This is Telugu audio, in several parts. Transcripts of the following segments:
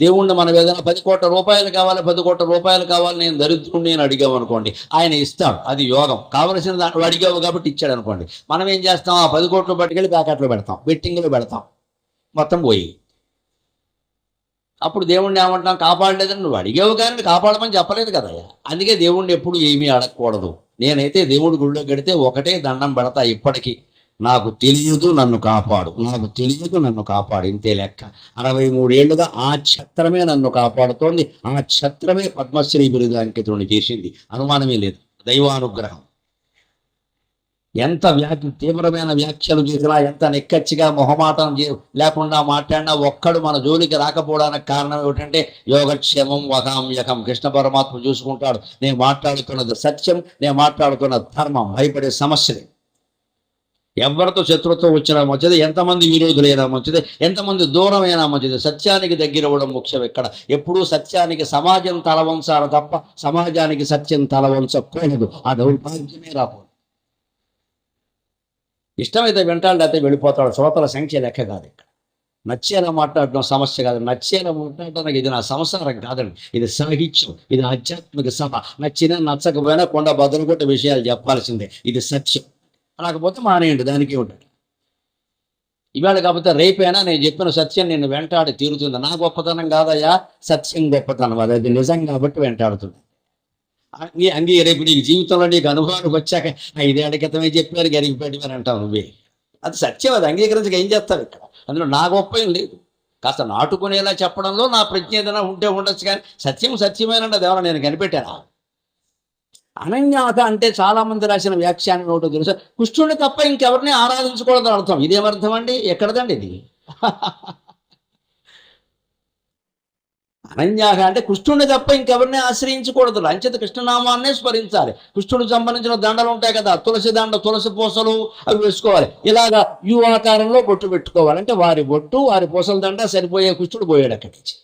దేవుణ్ణి మనం ఏదైనా పది కోట్ల రూపాయలు కావాలి పది కోట్ల రూపాయలు కావాలి నేను దరిద్రుణ్ణి నేను అడిగావు అనుకోండి ఆయన ఇస్తాడు. అది యోగం. కావలసిన దాంట్లో అడిగావు కాబట్టి ఇచ్చాడు అనుకోండి మనం ఏం చేస్తాం? ఆ పది కోట్లు పట్టుకెళ్ళి ప్యాకెట్లో పెడతాం బెట్టింగ్లో పెడతాం. మొత్తం పోయి. అప్పుడు దేవుణ్ణి ఏమంటాం కాపాడలేదని నువ్వు అడిగావు కానీ కాపాడమని చెప్పలేదు కదయ్యా అందుకే దేవుణ్ణి ఎప్పుడు ఏమీ అడగకూడదు. నేనైతే దేవుడి గుళ్ళో గడితే ఒకటే దండం పెడతా ఇప్పటికీ. నాకు తెలియదు నన్ను కాపాడు. నాకు తెలియదు నన్ను కాపాడు. ఇంతే లెక్క. అరవై మూడేళ్ళుగా ఆ ఛత్రమే నన్ను కాపాడుతోంది. ఆ ఛత్రమే పద్మశ్రీ బిరుదానికి అంకితుడిని చేసింది. అనుమానమే లేదు. దైవానుగ్రహం. ఎంత వ్యాఖ్య తీవ్రమైన వ్యాఖ్యలు చేసినా ఎంత నిక్కచ్చిగా మొహమాటం లేకుండా మాట్లాడినా ఒక్కడు మన జోలికి రాకపోవడానికి కారణం ఏమిటంటే యోగక్షేమం వకామ్యకం కృష్ణ పరమాత్మ చూసుకుంటాడు. నేను మాట్లాడుతున్నది సత్యం నేను మాట్లాడుతున్నది ధర్మం. భయపడే సమస్యలే ఎవరితో శత్రుత్వం వచ్చినా మంచిది ఎంతమంది విరోధులైనా మంచిది ఎంతమంది దూరమైనా మంచిది. సత్యానికి దగ్గర ముఖ్యం ఇక్కడ. ఎప్పుడూ సత్యానికి సమాజం తలవంచాలి తప్ప సమాజానికి సత్యం తలవంచకూడదు ఆ దౌర్భాగ్యమే రాకూడదు. ఇష్టమైతే వింటాడు అయితే వెళ్ళిపోతాడు. శ్రోతల సంఖ్య లెక్క కాదు ఇక్కడ. నచ్చేలా మాట్లాడడం సమస్య కాదు. నచ్చేలా మాట్లాడడానికి ఇది నా సంసారం కాదండి. ఇది సాహిత్యం ఇది ఆధ్యాత్మిక సభ. నచ్చినా నచ్చకపోయినా కొండ బదులు కొట్టే విషయాలు చెప్పాల్సిందే. ఇది సత్యం. రాకపోతే మానేయండి దానికి ఉంటాడు. ఇవాళ కాకపోతే రేపైనా నేను చెప్పిన సత్యం నేను వెంటాడి తీరుతుంది. నా గొప్పతనం కాదయ్యా సత్యం గొప్పతనం. అది అది నిజం కాబట్టి వెంటాడుతుంది. అంగీ అంగీ రేపు నీకు జీవితంలో నీకు అనుభవానికి వచ్చాక ఐదేళ్ళ క్రితమే చెప్పారు గరిగిపెట్టి అని అంటావు నువ్వే. అది సత్యం అది అంగీకరించక ఏం చేస్తావు ఇక్కడ? అందులో నా గొప్ప ఏం లేదు. కాస్త నాటుకునేలా చెప్పడంలో నా ప్రజ్ఞ ఏదైనా ఉంటే ఉండొచ్చు కానీ సత్యం సత్యమేనంటే అది నేను కనిపెట్టాను అనన్యాత అంటే చాలా మంది రాసిన వ్యాఖ్యానం ఏమిటో తెలుసా? కృష్ణుడిని తప్ప ఇంకెవరిని ఆరాధించకూడదని అర్థం. ఇదేమర్థం అండి? ఎక్కడదండి ఇది? అనన్యాహ అంటే కృష్ణుడిని తప్ప ఇంకెవరిని ఆశ్రయించకూడదు. అంచేత కృష్ణనామాన్నే స్మరించాలి. కృష్ణుడికి సంబంధించిన దండలు ఉంటాయి కదా తులసి దండ తులసి పూసలు అవి వేసుకోవాలి. ఇలాగా యు ఆకారంలో బొట్టు పెట్టుకోవాలి. అంటే వారి బొట్టు వారి పూసల దండ సరిపోయే కృష్ణుడు పోయాడు అక్కడి నుంచి.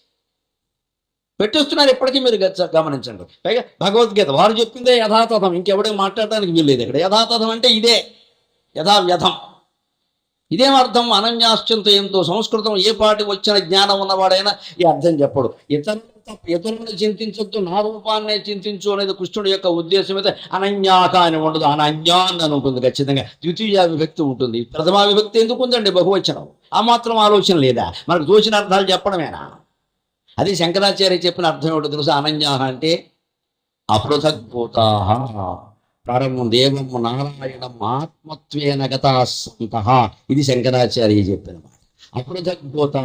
పెట్టేస్తున్నారు ఎప్పటికీ మీరు గమనించండి. పైగా భగవద్గీత వారు చెప్పిందే యథాతథం. ఇంకెవడే మాట్లాడడానికి వీల్లేదు ఇక్కడ. యథాతథం అంటే ఇదే. యథావ్యథం ఇదేం అర్థం? అనన్యాశ్చంత ఎంతో సంస్కృతం. ఏ పాటి వచ్చిన జ్ఞానం ఉన్నవాడైనా ఈ అర్థం చెప్పడు. ఇతరులు తప్ప ఇతరులను చింతించొద్దు. నా రూపాన్నే చింతించు అనేది కృష్ణుడి యొక్క ఉద్దేశం అయితే అనన్యాక అని ఉండదు. అనన్యాన్ని అని ఉంటుంది ఖచ్చితంగా. ద్వితీయ విభక్తి ఉంటుంది. ప్రథమా విభక్తి ఎందుకు ఉందండి? బహువచనం. ఆ మాత్రం ఆలోచన లేదా? మనకు తోచిన అర్థాలు చెప్పడమేనా? అది శంకరాచార్య చెప్పిన అర్థం ఏమిటో తెలుసు? అనన్యాహ అంటే అపృథగ్భూతా. పరము దేవం నారాయణం ఆత్మత్వేన గతా ఇది శంకరాచార్య చెప్పిన మాట. అపృథగ్భూతా.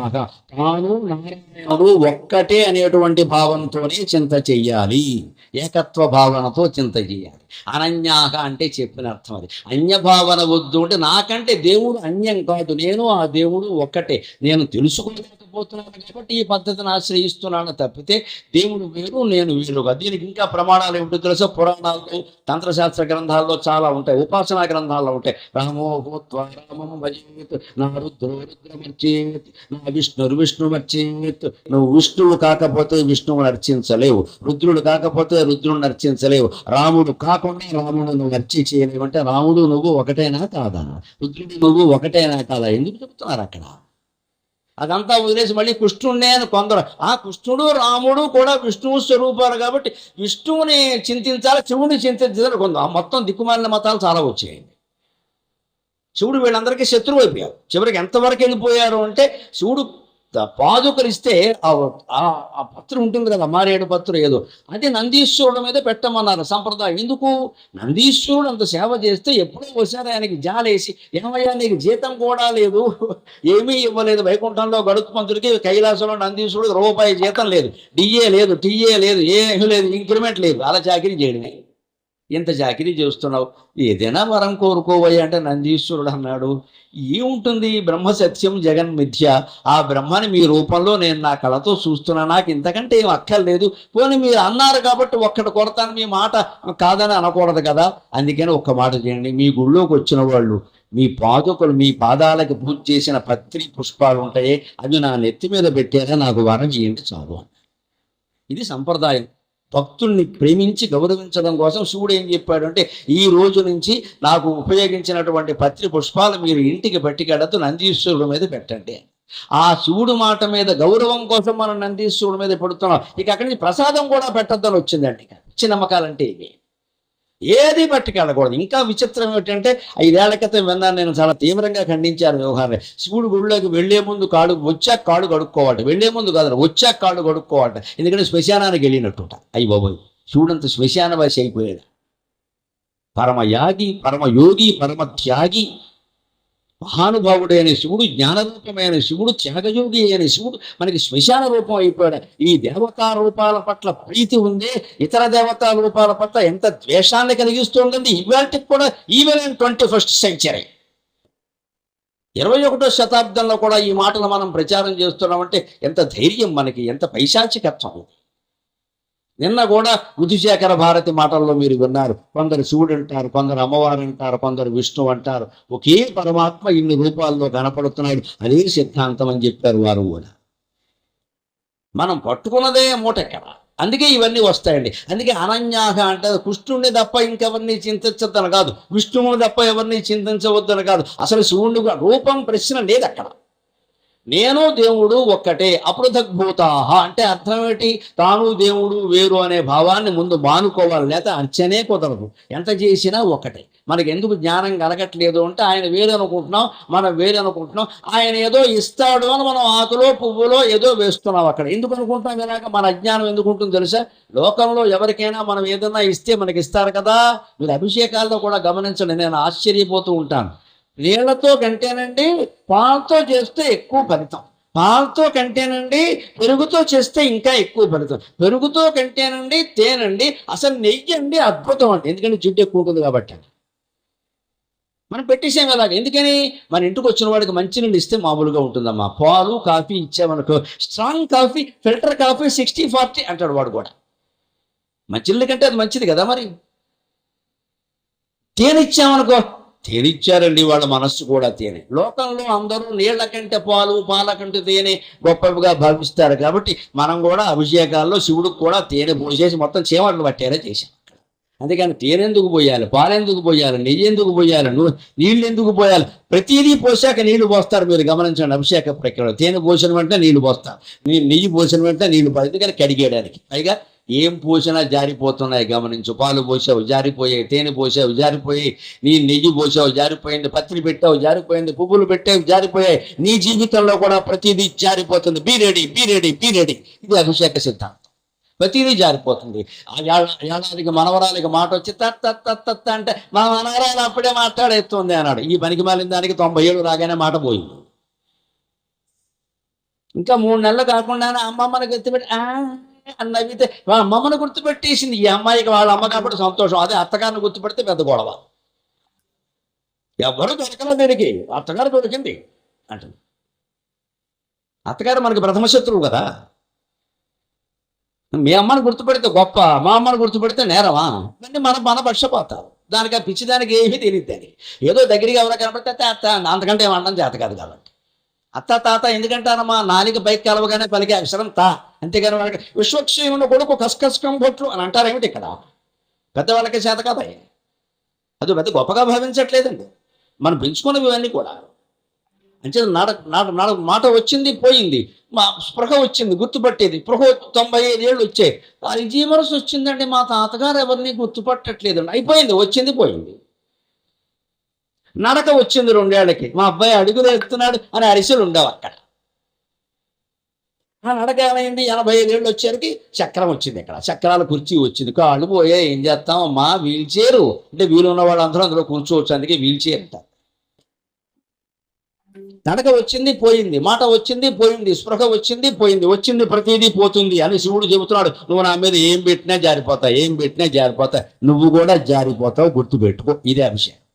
తాను నారాయణుడు ఒక్కటే అనేటువంటి భావంతోనే చింత చెయ్యాలి. ఏకత్వ భావనతో చింత చేయాలి అనన్యాక అంటే చెప్పిన అర్థం అది. అన్యభావన వద్దు అంటే నాకంటే దేవుడు అన్యం కాదు. నేను ఆ దేవుడు ఒక్కటే. నేను తెలుసుకోలేకపోతున్నాను కాబట్టి ఈ పద్ధతిని ఆశ్రయిస్తున్నాను తప్పితే దేవుడు వేరు నేను వేరుగా. దీనికి ఇంకా ప్రమాణాలు ఏమిటో తెలుసా? పురాణాల్లో తంత్రశాస్త్ర గ్రంథాల్లో చాలా ఉంటాయి ఉపాసనా గ్రంథాల్లో ఉంటాయి. రామో భూత్వా రామం భజేత్ నా రుద్రో రుద్రమర్చేత్ నా విష్ణురు విష్ణుమర్చేత్. నువ్వు విష్ణువు కాకపోతే విష్ణువుని అర్చించలేవు రుద్రుడు కాకపోతే రుద్రుడిని అర్చించలేవు రాముడు కాకుండా రాముడు నువ్వు అర్చి చేయలేవు. అంటే రాముడు నువ్వు ఒకటేనా కాదా? రుద్రుడు నువ్వు ఒకటేనా కాదా? ఎందుకు చెప్తున్నారు అక్కడ? అదంతా వదిలేసి మళ్ళీ కృష్ణుడినే అని కొందరు. ఆ కృష్ణుడు రాముడు కూడా విష్ణువు స్వరూపాలు కాబట్టి విష్ణువుని చింతించాలి శివుడిని చింతించాలి కొందరు. ఆ మొత్తం దిక్కుమాలిన మతాలు చాలా వచ్చాయండి. శివుడు వీళ్ళందరికీ శత్రువు అయిపోయారు చివరికి ఎంతవరకు వెళ్ళిపోయారు అంటే శివుడు పాదుకలు ఇస్తే ఆ ఆ- పత్రం ఉంటుంది కదా మారేడు పత్రం ఏదో. అంటే నందీశ్వరుడు మీద పెట్టమన్నారు సంప్రదాయం. ఎందుకు? నందీశ్వరుడు అంత సేవ చేస్తే ఎప్పుడో ఒకసారి ఆయనకి జాలేసి ఏమయ్యా నీకు జీతం కూడా లేదు ఏమీ ఇవ్వలేదు వైకుంఠంలో గడుపు పంతుడికి కైలాసంలో నందీశ్వరుడు రూపాయి జీతం లేదు. డిఏ లేదు టీఏ లేదు ఏమీ లేదు ఇంక్రిమెంట్ లేదు. అలా చాకరీ చేయడమే. ఇంత జాకిరి చేస్తున్నావు. ఏదైనా వరం కోరుకోవయ్య అంటే నందీశ్వరుడు అన్నాడు. ఏముంటుంది? బ్రహ్మ సత్యం జగన్ మిథ్య. ఆ బ్రహ్మని మీ రూపంలో నేను నా కళతో చూస్తున్నా. నాకు ఇంతకంటే ఏం అక్కర్లేదు. పోనీ మీరు అన్నారు కాబట్టి ఒక్కటి కొడతాను. మీ మాట కాదని అనకూడదు కదా. అందుకని ఒక్క మాట చేయండి. మీ గుళ్ళోకి వచ్చిన వాళ్ళు మీ పాదుకలు మీ పాదాలకు పూజ చేసిన పత్రి పుష్పాలు ఉంటాయి. అవి నా నెత్తి మీద పెట్టాక నాకు వరం చేయండి చాలు ఇది సంప్రదాయం. భక్తుల్ని ప్రేమించి గౌరవించడం కోసం శివుడు ఏం చెప్పాడంటే ఈ రోజు నుంచి నాకు ఉపయోగించినటువంటి పత్రి పుష్పాలు మీరు ఇంటికి పట్టుకెడతూ నందీశ్వరుడు మీద పెట్టండి. ఆ శివుడు మాట మీద గౌరవం కోసం మనం నందీశ్వరుడు మీద పెడుతున్నాం. ఇక అక్కడి నుంచి ప్రసాదం కూడా పెట్టద్దని వచ్చిందండి ఇక. పిచ్చి ఇవి. ఏది పట్టుకెళ్ళకూడదు ఇంకా విచిత్రం ఏంటంటే ఐదేళ్ళ క్రితం విన్నాను నేను చాలా తీవ్రంగా ఖండించాను వ్యవహారాన్ని శివుడు గుడిలోకి వెళ్ళే ముందు కాడు వచ్చాక కాడు కడుక్కోవాలి వెళ్ళే ముందు కాదు వచ్చాక కాడు కడుక్కోవాలి ఎందుకంటే శ్మశానానికి వెళ్ళినట్టుట. అయ్యి బాబోయ్ శివుడంత శ్మశాన వాసి అయిపోయాడు. పరమ యాగి పరమ యోగి పరమ త్యాగి మహానుభావుడైన శివుడు జ్ఞానరూపమైన శివుడు త్యాగయోగి అయిన శివుడు మనకి శ్మశాన రూపం అయిపోయాడు. ఈ దేవతా రూపాల పట్ల ప్రీతి ఉందే. ఇతర దేవతా రూపాల పట్ల ఎంత ద్వేషాన్ని కలిగిస్తుందండి ఇవాళకి కూడా even in twenty first century. ఇరవై ఒకటో శతాబ్దంలో కూడా ఈ మాటలు మనం ప్రచారం చేస్తున్నామంటే ఎంత ధైర్యం మనకి ఎంత పైశాచికత్వం ఇది. నిన్న కూడా బుద్ధిశేఖర భారతి మాటల్లో మీరు విన్నారు. కొందరు శివుడు అంటారు కొందరు అమ్మవారు అంటారు కొందరు విష్ణు అంటారు. ఒకే పరమాత్మ ఇన్ని రూపాల్లో కనపడుతున్నాడు అదే సిద్ధాంతం అని చెప్పారు వారు కూడా. మనం పట్టుకున్నదే మూట ఎక్కడ? అందుకే ఇవన్నీ వస్తాయండి. అందుకే అనన్యాహ అంటే కృష్ణుడిని తప్ప ఇంకెవరిని చింతించద్దని కాదు విష్ణువుని తప్ప ఎవరిని చింతించవద్దని కాదు అసలు శివుడు రూపం ప్రశ్న లేదు అక్కడ నేను దేవుడు ఒక్కటే అపృథగ్భూతాహ అంటే అర్థం ఏంటి తాను దేవుడు వేరు అనే భావాన్ని ముందు మానుకోవాలి లేక అర్చనే కుదరదు. ఎంత చేసినా ఒక్కటే. మనకి ఎందుకు జ్ఞానం కలగట్లేదు అంటే ఆయన వేరు అనుకుంటున్నాం మనం వేరు అనుకుంటున్నాం. ఆయన ఏదో ఇస్తాడు అని మనం ఆకులో పువ్వులో ఏదో వేస్తున్నాం అక్కడ. ఎందుకు అనుకుంటాం ఇలాగ? మన అజ్ఞానం ఎందుకు ఉంటుంది తెలుసా? లోకంలో ఎవరికైనా మనం ఏదైనా ఇస్తే మనకి ఇస్తారు కదా. మీరు అభిషేకాల్లో కూడా గమనించండి నేను ఆశ్చర్యపోతూ ఉంటాను. నీళ్ళతో కంటేనండి పాలతో చేస్తే ఎక్కువ ఫలితం. పాలతో కంటేనండి పెరుగుతో చేస్తే ఇంకా ఎక్కువ ఫలితం. పెరుగుతో కంటేనండి తేనండి అసలు నెయ్యి అండి అద్భుతం అండి. ఎందుకంటే జిడ్డు ఎక్కువ ఉంటుంది కాబట్టి మనం పెట్టేసాం కదా ఎందుకని? మన ఇంటికి వచ్చిన వాడికి మంచినీళ్ళు ఇస్తే మామూలుగా ఉంటుందమ్మా. పాలు coffee ఇచ్చామనుకో strong coffee filter coffee sixty forty అంటాడు వాడు కూడా. మంచినీళ్ళ కంటే అది మంచిది కదా మరి. తేనిచ్చామనుకో ఇచ్చామనుకో వాళ్ళ మనస్సు కూడా తేనె. లోకంలో అందరూ నీళ్ళ కంటే పాలు పాల కంటే తేనె గొప్పగా భావిస్తారు కాబట్టి మనం కూడా అభిషేకాల్లో శివుడికి కూడా తేనె పోసేసి మొత్తం చీమట్లు పట్టేలా చేశాం అందుకని తేనె ఎందుకు పోయాలి పాలెందుకు పోయాలి నెయ్యి ఎందుకు పోయాలి నువ్వు నీళ్ళు ఎందుకు పోయాలి? ప్రతిదీ పోసాక నీళ్ళు పోస్తారు మీరు గమనించండి అభిషేక ప్రక్రియలో. తేనె పోసిన వెంటనే నీళ్ళు పోస్తారు. నీ నెయ్యి పోసిన వెంటనే నీళ్ళు పోస్తారు. ఎందుకని కడిగేయడానికి? పైగా ఏం పోసినా జారిపోతున్నాయి గమనించు. పాలు పోసావు జారిపోయాయి తేనె పోసావు జారిపోయాయి. నీ నెయ్యి పోసావు జారిపోయింది. పత్రి పెట్టావు జారిపోయింది. పువ్వులు పెట్టావు జారిపోయాయి. నీ జీవితంలో కూడా ప్రతిదీ జారిపోతుంది. Be ready be ready be ready ఇది అభిషేక సిద్ధాంతం. ప్రతిదీ జారిపోతుంది. ఆ ఏడాదికి మనవరాలికి మాట వచ్చి తత్ తత్ అంటే మా మనవరాలు అప్పుడే మాట్లాడేస్తుంది అన్నాడు. ఈ పనికి మాలిన దానికి తొంభై ఏడు రాగానే మాట పోయింది. ఇంకా మూడు నెలలు కాకుండానే అమ్మమ్మని గుర్తుపెట్టి అని నవ్వితే వాళ్ళ అమ్మమ్మని గుర్తుపెట్టేసింది. ఈ అమ్మాయికి వాళ్ళ అమ్మ కాబట్టి సంతోషం. అదే అత్తగారిని గుర్తుపెడితే పెద్ద గొడవ. ఎవరు దొరకలేదు దీనికి? అత్తగారు దొరికింది అంటుంది. అత్తగారు మనకి ప్రథమ శత్రువు కదా. మీ అమ్మని గుర్తుపెడితే గొప్ప మా అమ్మని గుర్తుపెడితే నేరమా? ఇవన్నీ మన మన పక్షపాతాలు. దానికి ఆ పిచ్చిదానికి ఏమీ తెలియదు దానికి. ఏదో దగ్గరికి ఎవరో కనపడితే "అత్త, అంతకంటే ఏమనడం చేత కాదు కాబట్టి. అత్త తాత ఎందుకంటారమ్మా నాలుగు పైకి కలవగానే పలికే అక్షరం తా. అంతేగాని వాళ్ళకి విశ్వక్షేముడు కొడుకు కస్కస్కం బొట్లు అని అంటారు ఏమిటి ఇక్కడ? పెద్దవాళ్ళకి చేత కదా అది పెద్ద గొప్పగా భావించట్లేదండి. మనం పెంచుకున్నవి ఇవన్నీ కూడా. అంటే నాడ నాడు నాడు మాట వచ్చింది పోయింది. మా స్పృహ వచ్చింది గుర్తుపట్టేది. స్పృహ తొంభై ఐదు ఏళ్ళు వచ్చాయి అల్జీమరస్ వచ్చిందంటే మా తాతగారు ఎవరిని గుర్తుపట్టట్లేదు అయిపోయింది వచ్చింది పోయింది. నడక వచ్చింది రెండేళ్ళకి మా అబ్బాయి అడుగులు ఎత్తున్నాడు అని అరిసెలు ఉండవు అక్కడ. ఆ నడక ఏమైంది? ఎనభై ఐదేళ్ళు వచ్చేసరికి చక్రం వచ్చింది ఇక్కడ. చక్రాల కుర్చీ వచ్చింది. కాళ్ళు పోయే ఏం చేస్తాం? అమ్మా వీల్ చైరు అంటే వీలు ఉన్న వాళ్ళందరూ అందులో కూర్చోవచ్చు. అందుకే వీల్ చైర్ అంటారు. నడక వచ్చింది పోయింది. మాట వచ్చింది పోయింది. స్పృహ వచ్చింది పోయింది. వచ్చింది ప్రతిదీ పోతుంది అని శివుడు చెబుతున్నాడు. నువ్వు నా మీద ఏం పెట్టినా జారిపోతా ఏం పెట్టినా జారిపోతా నువ్వు కూడా జారిపోతావు. గుర్తుపెట్టుకో. ఇదే అభిషేకం